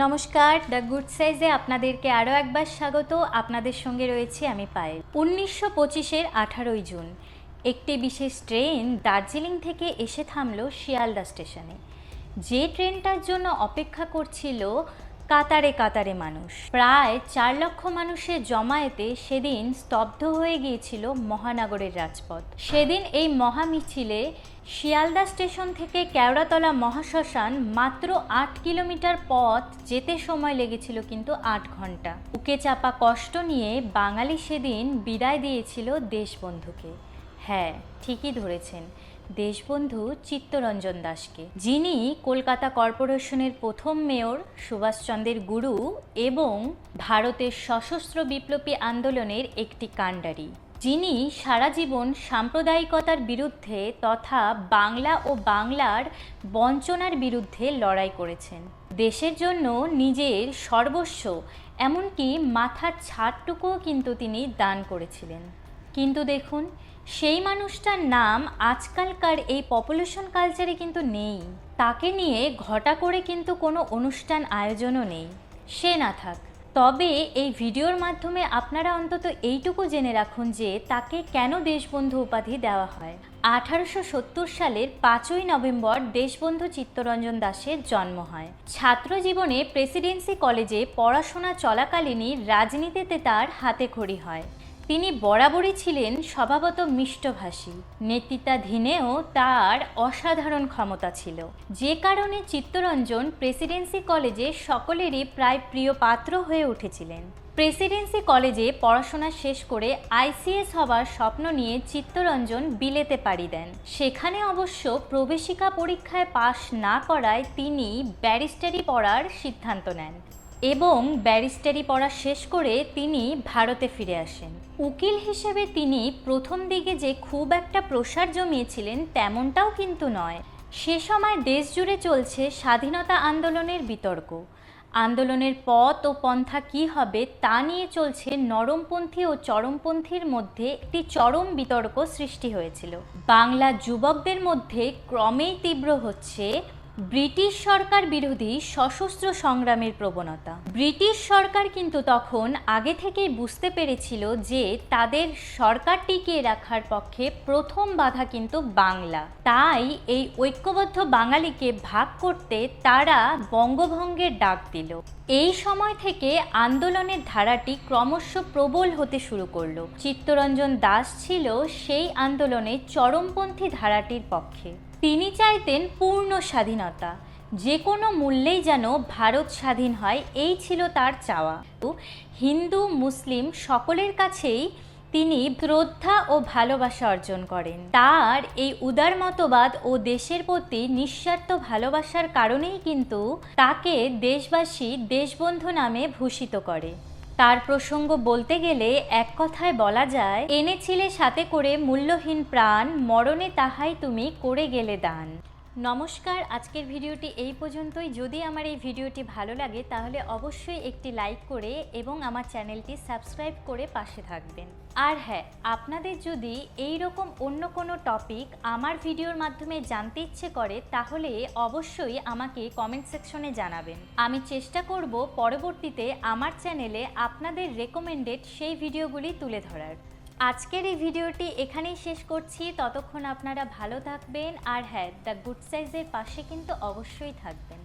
নমস্কার, the good সাইজে আপনাদেরকে আরও একবার স্বাগত। আপনাদের সঙ্গে রয়েছে আমি পায়েল। উনিশশো পঁচিশের আঠারোই জুন, একটি বিশেষ ট্রেন দার্জিলিং থেকে এসে থামলো শিয়ালদা স্টেশনে। যে ট্রেনটার জন্য অপেক্ষা করছিল কাতারে কাতারে মানুষ। প্রায় চার লক্ষ মানুষের জমায়েতে সেদিন স্তব্ধ হয়ে গিয়েছিল মহানগরের রাজপথ। সেদিন এই মহামিছিলে শিয়ালদা স্টেশন থেকে কেওড়াতলা মহাশ্মশান মাত্র আট কিলোমিটার পথ যেতে সময় লেগেছিল কিন্তু আট ঘণ্টা বুকে চাপা কষ্ট নিয়ে বাঙালি সেদিন বিদায় দিয়েছিল দেশবন্ধুকে। হ্যাঁ ঠিকই ধরেছেন। দেশবন্ধু চিত্তরঞ্জন দাসকে। যিনি কলকাতা কর্পোরেশনের প্রথম মেয়র সুভাষচন্দ্রের গুরু এবং ভারতের সশস্ত্র বিপ্লবী আন্দোলনের একটি কাণ্ডারি। যিনি সারা জীবন সাম্প্রদায়িকতার বিরুদ্ধে তথা বাংলা ও বাংলার বঞ্চনার বিরুদ্ধে লড়াই করেছেন। দেশের জন্য নিজের সর্বস্ব, এমনকি মাথার ছাড়টুকুও কিন্তু তিনি দান করেছিলেন। কিন্তু দেখুন, সেই মানুষটার নাম আজকালকার এই পপুলেশন কালচারে কিন্তু নেই। তাকে নিয়ে ঘটা করে কিন্তু কোনো অনুষ্ঠান আয়োজনও নেই। সে না থাক। তবে এই ভিডিওর মাধ্যমে আপনারা অন্তত এইটুকু জেনে রাখুন যে তাকে কেন দেশবন্ধু উপাধি দেওয়া হয়। আঠারোশো সত্তর সালের পাঁচই নভেম্বর দেশবন্ধু চিত্তরঞ্জন দাসের জন্ম হয়। ছাত্র জীবনে প্রেসিডেন্সি কলেজে পড়াশোনা চলাকালীনই রাজনীতিতে তার হাতে খড়ি হয়। তিনি বরাবরই ছিলেন স্বভাবত মিষ্টভাষী। নেতৃত্বাধীনেও তার অসাধারণ ক্ষমতা ছিল। যে কারণে চিত্তরঞ্জন প্রেসিডেন্সি কলেজে সকলেরই প্রায় প্রিয় পাত্র হয়ে উঠেছিলেন। প্রেসিডেন্সি কলেজে পড়াশোনা শেষ করে আইসিএস হবার স্বপ্ন নিয়ে চিত্তরঞ্জন বিলেতে পাড়ি দেন। সেখানে অবশ্য প্রবেশিকা পরীক্ষায় পাশ না করায় তিনি ব্যারিস্টারি পড়ার সিদ্ধান্ত নেন। এবং ব্যারিস্টারি পড়া শেষ করে তিনি ভারতে ফিরে আসেন। উকিল হিসেবে তিনি প্রথম দিকে যে খুব একটা প্রসার জমিয়েছিলেন তেমনটাও কিন্তু নয়। সে সময় দেশ জুড়ে চলছে স্বাধীনতা আন্দোলনের বিতর্ক। আন্দোলনের পথ ও পন্থা কী হবে তা নিয়ে চলছে নরমপন্থী ও চরমপন্থীর মধ্যে একটি চরম বিতর্ক সৃষ্টি হয়েছিল। বাংলা যুবকদের মধ্যে ক্রমেই তীব্র হচ্ছে ব্রিটিশ সরকার বিরোধী সশস্ত্র সংগ্রামের প্রবণতা। ব্রিটিশ সরকার কিন্তু তখন আগে থেকেই বুঝতে পেরেছিল যে তাদের সরকার টিকিয়ে রাখার পক্ষে প্রথম বাধা কিন্তু বাংলা। তাই এই ঐক্যবদ্ধ বাঙালিকে ভাগ করতে তারা বঙ্গভঙ্গের ডাক দিল। এই সময় থেকে আন্দোলনের ধারাটি ক্রমশ প্রবল হতে শুরু করল। চিত্তরঞ্জন দাস ছিল সেই আন্দোলনে চরমপন্থী ধারাটির পক্ষে। তিনি চাইতেন পূর্ণ স্বাধীনতা। যে কোনো মূল্যেই যেন ভারত স্বাধীন হয়, এই ছিল তার চাওয়া। হিন্দু, মুসলিম সকলের কাছেই তিনি শ্রদ্ধা ও ভালোবাসা অর্জন করেন। তার এই উদার মতবাদ ও দেশের প্রতি নিঃস্বার্থ ভালোবাসার কারণেই কিন্তু তাকে দেশবাসী দেশবন্ধু নামে ভূষিত করে। তার প্রসঙ্গ বলতে গেলে এক কথায় বলা যায়, এনেছিলে সাথে করে মূল্যহীন প্রাণ, মরণে তাহাই তুমি করে গেলে দান। নমস্কার, আজকের ভিডিওটি এই পর্যন্তই। যদি আমার এই ভিডিওটি ভালো লাগে, তাহলে অবশ্যই একটি লাইক করে এবং আমার চ্যানেলটি সাবস্ক্রাইব করে পাশে থাকবেন। আর হ্যাঁ আপনাদের যদি এই রকম অন্য কোনো টপিক আমার ভিডিওর মাধ্যমে জানতে ইচ্ছে করে, তাহলে অবশ্যই আমাকে কমেন্ট সেকশনে জানাবেন। আমি চেষ্টা করব পরবর্তীতে আমার চ্যানেলে আপনাদের রেকমেন্ডেড সেই ভিডিওগুলি তুলে ধরার। আজকের এই ভিডিওটি এখানেই শেষ করছি। ততক্ষণ আপনারা ভালো থাকবেন। আর হ্যাঁ দ্য গুড সাইজের পাশে কিন্তু অবশ্যই থাকবেন।